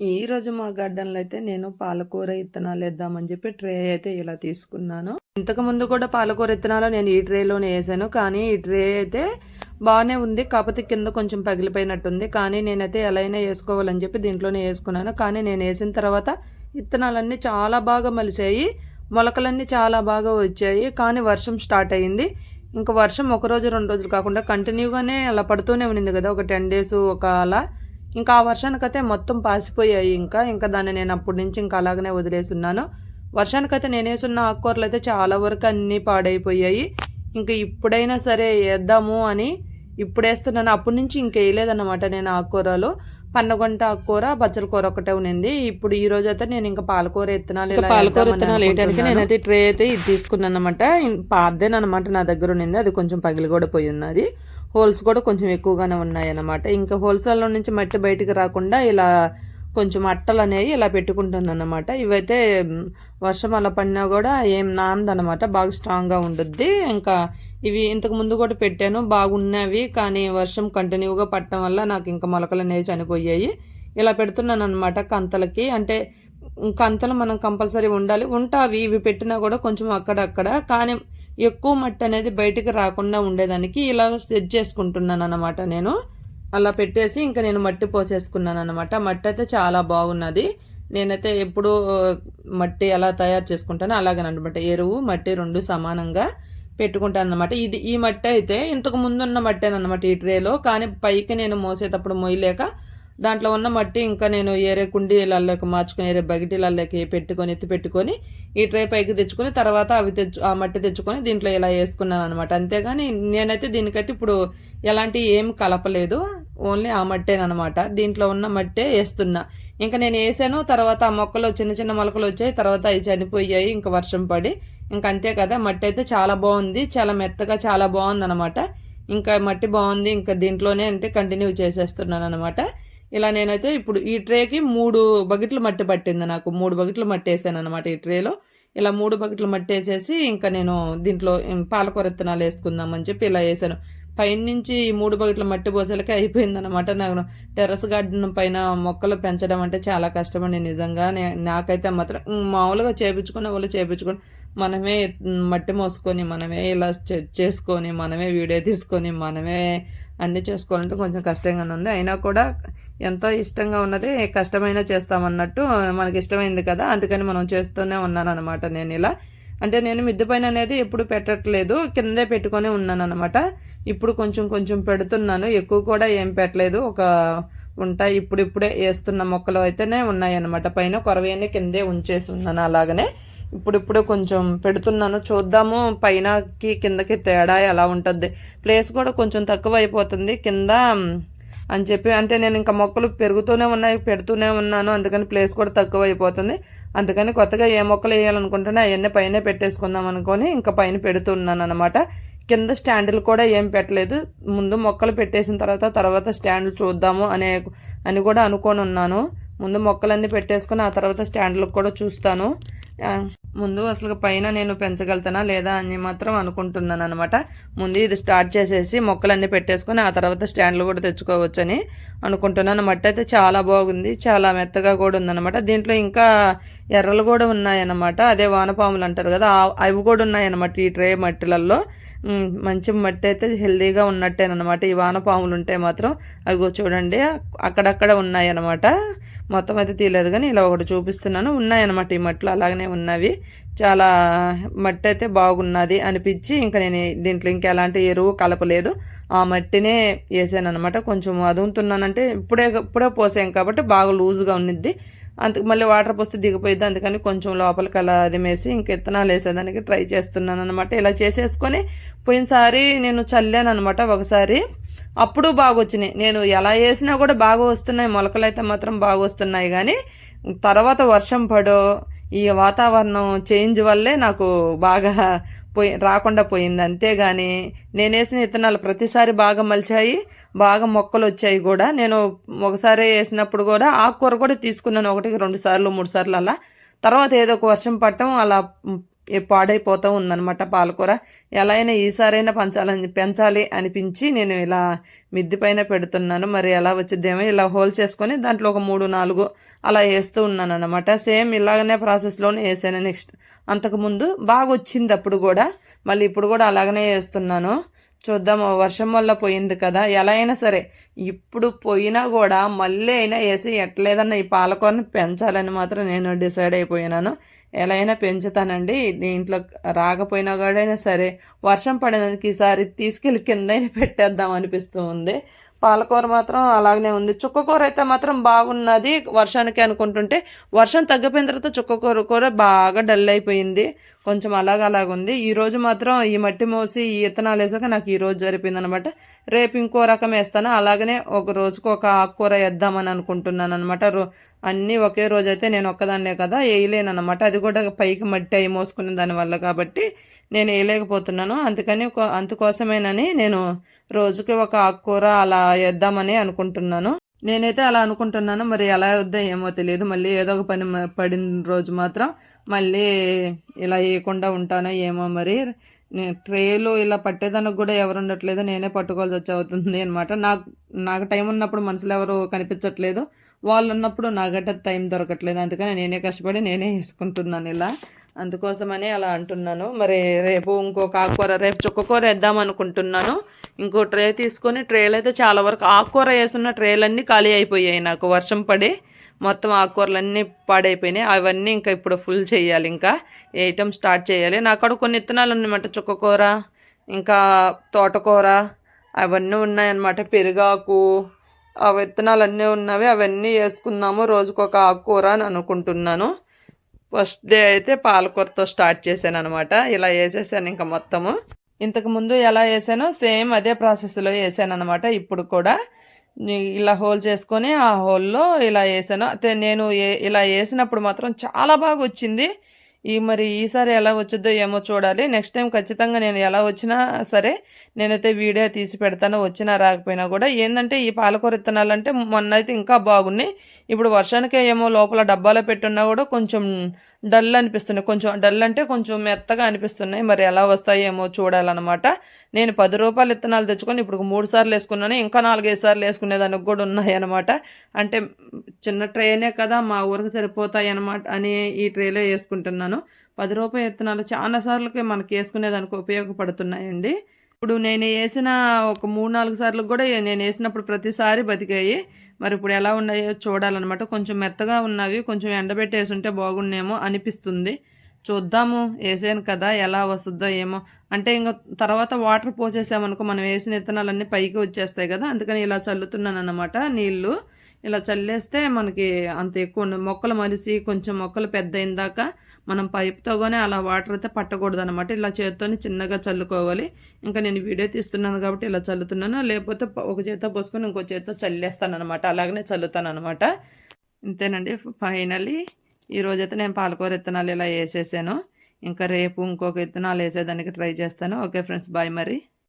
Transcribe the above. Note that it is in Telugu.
ఈరోజు మా గార్డెన్‌లో అయితే నేను పాలకూర ఇత్తనాలు వేద్దామని చెప్పి ట్రే అయితే ఇలా తీసుకున్నాను. ఇంతకుముందు కూడా పాలకూర ఇత్తనాలు నేను ఈ ట్రేలోనే వేసాను కానీ ఈ ట్రే అయితే బాగానే ఉంది. కాకపోతే కింద కొంచెం పగిలిపోయినట్టుంది. కానీ నేనైతే ఎలా అయినా వేసుకోవాలని చెప్పి దీంట్లోనే వేసుకున్నాను కానీ నేను వేసిన తర్వాత ఇత్తనాలన్నీ చాలా బాగా మలిసాయి మొలకలన్నీ చాలా బాగా వచ్చాయి. కానీ వర్షం స్టార్ట్ అయింది. ఇంకా వర్షం ఒకరోజు, రెండు రోజులు కాకుండా కంటిన్యూగానే అలా పడుతూనే ఉన్నింది కదా! ఒక 10 డేస్ ఒక అలా. ఇంకా ఆ వర్షానికైతే మొత్తం పాసిపోయాయి ఇంకా. ఇంకా దాన్ని నేను అప్పటి నుంచి ఇంకా అలాగనే వదిలేసున్నాను. వర్షానికైతే నేనేసున్న అయితే చాలా వరకు అన్నీ పాడైపోయాయి. ఇంకా ఇప్పుడైనా సరే వేద్దాము అని ఇప్పుడేస్తున్నాను. అప్పటి నుంచి ఇంకేయలేదన్నమాట నేను ఆకుకూరలు. పన్నగొంట ఆకుకూర, బచ్చల కూర ఒకటే ఉన్నింది. ఇప్పుడు ఈ రోజైతే నేను ఇంకా పాలకూర ఇత్తనాలు పాలకూర విత్తనాలు వేయడానికి. నేనైతే ట్రే అయితే ఇది తీసుకున్నాను అనమాట పాతదేనమాట నా దగ్గర ఉన్నింది అది కొంచెం పగిలి కూడా పోయి ఉన్నది హోల్స్ కూడా కొంచెం ఎక్కువగానే ఉన్నాయి అన్నమాట ఇంకా హోల్స్లో నుంచి మట్టి బయటికి రాకుండా ఇలా కొంచెం అట్టలు అనేవి ఇలా పెట్టుకుంటాను అనమాట ఇవైతే వర్షం అలా పడినా కూడా ఏం నానదనమాట బాగా స్ట్రాంగ్గా ఉంటుంది ఇంకా ఇవి ఇంతకు ముందు కూడా పెట్టాను. బాగున్నవి కానీ వర్షం కంటిన్యూగా పట్టడం వల్ల నాకు ఇంకా మొలకలు అనేవి చనిపోయాయి. ఇలా పెడుతున్నాను అనమాట కంతలకి. అంటే కంతలు మనం కంపల్సరీ ఉండాలి. ఉంటావి ఇవి పెట్టినా కూడా కొంచెం అక్కడక్కడ. కానీ ఎక్కువ మట్టి అనేది బయటికి రాకుండా ఉండేదానికి ఇలా సెట్ చేసుకుంటున్నాను అనమాట నేను. అలా పెట్టేసి ఇంకా నేను మట్టి పోసేసుకున్నాను అనమాట మట్టి అయితే చాలా బాగున్నది. నేనైతే ఎప్పుడు మట్టి ఎలా తయారు చేసుకుంటానో అలాగనమాట. ఎరువు మట్టి రెండు సమానంగా పెట్టుకుంటాను అనమాట ఇది ఈ మట్టి అయితే ఇంతకు ముందున్న మట్టేనమాట ఈ ట్రేలో. కానీ పైకి నేను మోసేటప్పుడు మొయ్యలేక దాంట్లో ఉన్న మట్టి ఇంకా నేను ఏరే కుండీలలోకి మార్చుకొని ఏరే బగిటీలలోకి పెట్టుకొని ఎత్తి పెట్టుకొని ఈ ట్రే పైకి తెచ్చుకొని తర్వాత అవి తెచ్చు ఆ మట్టి తెచ్చుకొని దీంట్లో ఇలా వేసుకున్నాను అనమాట అంతేగాని నేనైతే దీనికైతే ఇప్పుడు ఎలాంటి ఏం కలపలేదు. ఓన్లీ ఆ మట్టేనమాట దీంట్లో ఉన్న మట్టే వేస్తున్నా. ఇంకా నేను వేసాను తర్వాత ఆ మొక్కలు చిన్న చిన్న మొలకలు వచ్చాయి తర్వాత అవి చనిపోయాయి ఇంకా వర్షం పడి. ఇంకా అంతే కదా మట్టి అయితే చాలా బాగుంది చాలా మెత్తగా చాలా బాగుంది అనమాట ఇంకా మట్టి బాగుంది ఇంకా దీంట్లోనే అంటే కంటిన్యూ చేసేస్తున్నాను అనమాట ఇలా నేనైతే ఇప్పుడు ఈ ట్రేకి మూడు బకెట్లు మట్టి పట్టింది నాకు. మూడు బకెట్లు మట్టి వేసాను అనమాట ఈ ట్రేలో. ఇలా మూడు బకెట్లు మట్టి వేసేసి ఇంకా నేను దీంట్లో పాలకూర విత్తనాలు వేసుకుందామని చెప్పి ఇలా వేసాను. పైనుంచి ఈ మూడు బకెట్ల మట్టి పోసేలకి అయిపోయింది అనమాట నాకు. టెర్రస్ గార్డెన్ పైన మొక్కలు పెంచడం అంటే చాలా కష్టమండి నిజంగా. నాకైతే మాత్రం మామూలుగా చేపించుకునే వాళ్ళు చేపించుకొని మనమే మట్టి మోసుకొని మనమే ఇలా చే- చేసుకొని మనమే వీడియో తీసుకొని మనమే అన్నీ చేసుకోవాలంటే కొంచెం కష్టంగానే ఉంది. అయినా కూడా ఎంతో ఇష్టంగా ఉన్నది కష్టమైనా చేస్తామన్నట్టు మనకి ఇష్టమైంది కదా అందుకని మనం చేస్తూనే ఉన్నాను అనమాట నేను ఇలా. అంటే నేను మిద్దె పైన అనేది ఎప్పుడు పెట్టట్లేదు కిందే పెట్టుకొని ఉన్నాను అనమాట ఇప్పుడు కొంచెం కొంచెం పెడుతున్నాను ఎక్కువ కూడా ఏం పెట్టలేదు. ఒక ఉంటాయి ఇప్పుడిప్పుడే వేస్తున్న మొక్కలు అయితేనే ఉన్నాయి అనమాట పైన కొరవన్నీ కిందే ఉంచేసి ఉన్నాను అలాగనే. ఇప్పుడిప్పుడే కొంచెం పెడుతున్నాను. చూద్దాము పైనకి కిందకి తేడా ఎలా ఉంటుంది ప్లేస్ కూడా కొంచెం తక్కువ అయిపోతుంది కింద అని చెప్పి అంటే నేను ఇంకా మొక్కలు పెరుగుతూనే ఉన్నాయి పెడుతూనే ఉన్నాను అందుకని ప్లేస్ కూడా తక్కువ అయిపోతుంది అందుకని కొత్తగా ఏ మొక్కలు వేయాలనుకుంటున్నా అవన్నీ పైన పెట్టేసుకుందాం అనుకొని ఇంకా పైన పెడుతున్నాను అనమాట కింద స్టాండ్లు కూడా ఏం పెట్టలేదు. ముందు మొక్కలు పెట్టేసిన తర్వాత తర్వాత స్టాండ్లు చూద్దాము అనే అని కూడా అనుకొని ఉన్నాను ముందు మొక్కలన్నీ పెట్టేసుకొని ఆ తర్వాత స్టాండ్లకు కూడా చూస్తాను. ముందు అసలు పైన నేను పెంచగలుగుతానా లేదా అని మాత్రం అనుకుంటున్నాను అనమాట ముందు ఇది స్టార్ట్ చేసేసి మొక్కలన్నీ పెట్టేసుకొని ఆ తర్వాత స్టాండ్లు కూడా తెచ్చుకోవచ్చని అనుకుంటున్నాను మట్టి అయితే చాలా బాగుంది చాలా మెత్తగా కూడా ఉందన్నమాట. దీంట్లో ఇంకా ఎర్రలు కూడా ఉన్నాయన్నమాట. అదే వానపాములు అంటారు కదా ఆ- అవి కూడా ఉన్నాయన్నమాట ఈ ట్రే మట్టిలలో మంచి మట్టి అయితే హెల్దీగా ఉన్నట్టేనమాట ఈ వానపాములు ఉంటే మాత్రం అవి చూడండి అక్కడక్కడ ఉన్నాయన్నమాట. మొత్తం అయితే తీయలేదు కానీ ఇలా ఒకటి చూపిస్తున్నాను. ఉన్నాయన్నమాట ఈ మట్లు అలాగనే ఉన్నవి. చాలా మట్టి అయితే బాగున్నది అనిపించి ఇంకా నేను దీంట్లో ఇంకా ఎలాంటి ఎరువు కలపలేదు. ఆ మట్టినే వేసాను అనమాట కొంచెం అదుగుతున్నానంటే ఇప్పుడే ఇప్పుడే పోసాం కాబట్టి బాగా లూజుగా ఉండిద్ది అందుకు మళ్ళీ వాటర్ పోస్తే దిగిపోయింది అందుకని కొంచెం లోపలికి అలా అదిమేసి ఇంక ఇత్తనాలు వేసేదానికి ట్రై చేస్తున్నాను అనమాట ఇలా చేసేసుకొని పోయినసారి నేను చల్లాను అనమాట ఒకసారి. అప్పుడు బాగా వచ్చినాయి నేను ఎలా వేసినా కూడా బాగా వస్తున్నాయి. మొలకలు అయితే మాత్రం బాగా వస్తున్నాయి. కానీ తర్వాత వర్షం పడో ఈ వాతావరణం చేంజ్ వల్లే నాకు బాగా పోయి రాకుండా పోయింది. అంతేగాని నేను వేసిన విత్తనాలు ప్రతిసారి బాగా మలిచాయి. బాగా మొక్కలు వచ్చాయి కూడా. నేను ఒకసారి వేసినప్పుడు కూడా ఆకుకూర కూడా తీసుకున్నాను. ఒకటికి రెండు సార్లు మూడు సార్లు అలా. తర్వాత ఏదో ఒక వర్షం పట్టడం అలా పాడైపోతూ ఉందన్నమాట పాలకూర. ఎలా అయినా ఈసారైనా పంచాలని పెంచాలి అనిపించి నేను ఇలా మిద్ది పైన పెడుతున్నాను. మరి ఎలా వచ్చిద్దేమో ఇలా హోల్ చేసుకొని దాంట్లో ఒక మూడు నాలుగు అలా వేస్తూ ఉన్నాను అనమాట సేమ్ ఇలాగనే ప్రాసెస్లోనే వేసాను. నెక్స్ట్ అంతకుముందు బాగా వచ్చింది అప్పుడు కూడా. మళ్ళీ ఇప్పుడు కూడా అలాగనే వేస్తున్నాను. చూద్దాం వర్షం వల్ల పోయింది కదా. ఎలా అయినా సరే ఇప్పుడు పోయినా కూడా మళ్ళీ అయినా వేసి ఎట్లేదన్నా ఈ పాలకూరని పెంచాలని మాత్రం నేను డిసైడ్ అయిపోయినాను. ఎలా అయినా పెంచుతానండి. దీంట్లో రాకపోయినా కూడా అయినా సరే వర్షం పడినందుకు ఈసారి తీసుకెళ్ళి కిందైనా పెట్టేద్దాం అనిపిస్తూ ఉంది. పాలకూర మాత్రం అలాగనే ఉంది. చుక్కకూర అయితే మాత్రం బాగున్నది. వర్షానికి అనుకుంటుంటే వర్షం తగ్గిపోయిన తర్వాత చుక్కకూర కూర బాగా డల్ అయిపోయింది. కొంచెం అలాగ అలాగ ఉంది. ఈ రోజు మాత్రం ఈ మట్టి మోసి ఈ ఇత్తనాలు వేసాక నాకు ఈ రోజు జరిపింది అనమాట రేపు ఇంకో రకం వేస్తాను. అలాగనే ఒక రోజుకు ఒక ఆకుకూర వేద్దామని అనుకుంటున్నాను అనమాట రో అన్నీ ఒకే రోజు అయితే నేను ఒక్కదాన్నే కదా వేయలేను అనమాట అది కూడా పైకి మట్టి అయి మోసుకునే దానివల్ల కాబట్టి నేను వేయలేకపోతున్నాను. అందుకని అందుకోసమేనని నేను రోజుకి ఒక ఆకుకూర అలా వేద్దామని అనుకుంటున్నాను. నేనైతే అలా అనుకుంటున్నాను. మరి ఎలా వద్దా ఏమో తెలియదు. మళ్ళీ ఏదో ఒక పని మ- పడిన రోజు మాత్రం మళ్ళీ ఇలా వేయకుండా ఉంటానో ఏమో మరి. ట్రేలు ఇలా పట్టేదానికి కూడా ఎవరు ఉండట్లేదు. నేనే పట్టుకోవాల్సి వచ్చి అవుతుంది అనమాట నాకు నాకు టైం ఉన్నప్పుడు మనుషులు ఎవరు కనిపించట్లేదు. వాళ్ళు ఉన్నప్పుడు నాకంటే టైం దొరకట్లేదు. అందుకని నేనే కష్టపడి నేనే వేసుకుంటున్నాను ఇలా. అందుకోసమనే అలా అంటున్నాను. మరి రేపు ఇంకొక ఆకుకూర రేపు చుక్కకూర వేద్దాం అనుకుంటున్నాను. ఇంకో ట్రే తీసుకొని ట్రేలు అయితే చాలా వరకు ఆకుకూర వేసున్న ట్రేలన్నీ ఖాళీ అయిపోయాయి నాకు. వర్షం పడి మొత్తం ఆకుకూరలన్నీ పాడైపోయినాయి. అవన్నీ ఇంకా ఇప్పుడు ఫుల్ చేయాలి ఇంకా. వేయటం స్టార్ట్ చేయాలి. నా కాడ కొన్ని ఇత్తనాలు ఉన్నమాట. చుక్కకూర ఇంకా తోటకూర అవన్నీ ఉన్నాయన్నమాట. పెరుగాకు ఆ విత్తనాలు అన్నీ ఉన్నవి. అవన్నీ వేసుకుందాము. రోజుకొక ఆకుకూర అని అనుకుంటున్నాను. ఫస్ట్ డే అయితే పాలకూరతో స్టార్ట్ చేశాను అనమాట ఇలా వేసేసాను ఇంకా మొత్తము. ఇంతకు ముందు ఎలా వేసానో సేమ్ అదే ప్రాసెస్లో వేసాను అనమాట ఇప్పుడు కూడా ఇలా హోల్ చేసుకొని ఆ హోల్లో ఇలా వేసాను. అయితే నేను ఇలా వేసినప్పుడు మాత్రం చాలా బాగా వచ్చింది. ఈ మరి ఈసారి ఎలా వచ్చిద్దో ఏమో చూడాలి. నెక్స్ట్ టైం ఖచ్చితంగా నేను ఎలా వచ్చినా సరే నేనైతే వీడియో తీసి పెడతాను. వచ్చినా రాకపోయినా కూడా. ఏంటంటే ఈ పాలకూర విత్తనాలు అంటే మొన్న అయితే ఇంకా బాగున్నాయి. ఇప్పుడు వర్షానికే ఏమో లోపల డబ్బాలో పెట్టున్నా కూడా కొంచెం డల్ అనిపిస్తున్నాయి కొంచెం డల్ అంటే కొంచెం మెత్తగా అనిపిస్తున్నాయి. మరి ఎలా వస్తాయేమో చూడాలన్నమాట. నేను పది రూపాయలు విత్తనాలు తెచ్చుకొని ఇప్పుడు మూడు సార్లు వేసుకున్నాను. ఇంకా నాలుగైదు సార్లు వేసుకునేదానికి కూడా ఉన్నాయి అనమాట అంటే చిన్న ట్రైనే కదా మా ఊరికి సరిపోతాయి అనమాట అని ఈ ట్రేలో వేసుకుంటున్నాను. పది రూపాయల విత్తనాలు చాలా సార్లకి మనకి వేసుకునేదానికి ఉపయోగపడుతున్నాయండి. ఇప్పుడు నేను వేసిన ఒక మూడు నాలుగు సార్లు కూడా నేను వేసినప్పుడు ప్రతిసారి బతికాయి. మరి ఇప్పుడు ఎలా ఉన్నాయో చూడాలన్నమాట. కొంచెం మెత్తగా ఉన్నవి కొంచెం ఎండబెట్టేసి ఉంటే బాగుండేమో అనిపిస్తుంది. చూద్దాము వేసాను కదా ఎలా వస్తుందో ఏమో. అంటే ఇంకా తర్వాత వాటర్ పోసేసామనుకో మనం వేసిన విత్తనాలన్నీ పైకి వచ్చేస్తాయి కదా అందుకని ఇలా చల్లుతున్నాను అనమాట నీళ్ళు. ఇలా చల్లేస్తే మనకి అంత ఎక్కువ మొక్కలు మలిసి కొంచెం మొక్కలు పెద్ద అయిందాక మనం పైప్తో అలా వాటర్ అయితే పట్టకూడదు అనమాట ఇలా చేత్తోని చిన్నగా చల్లుకోవాలి. ఇంకా నేను వీడియో తీస్తున్నాను కాబట్టి ఇలా చల్లుతున్నాను. లేకపోతే ఒక చేత పోసుకొని ఇంకో చేత చల్లేస్తాను అనమాట అలాగనే చల్లుతాను అనమాట ఇంతేనండి ఫైనలీ ఈరోజైతే నేను పాలకూర విత్తనాలు ఇలా వేసేసాను. ఇంకా రేపు ఇంకొక విత్తనాలు వేసేదానికి ట్రై చేస్తాను. ఓకే ఫ్రెండ్స్ బాయ్ మరి.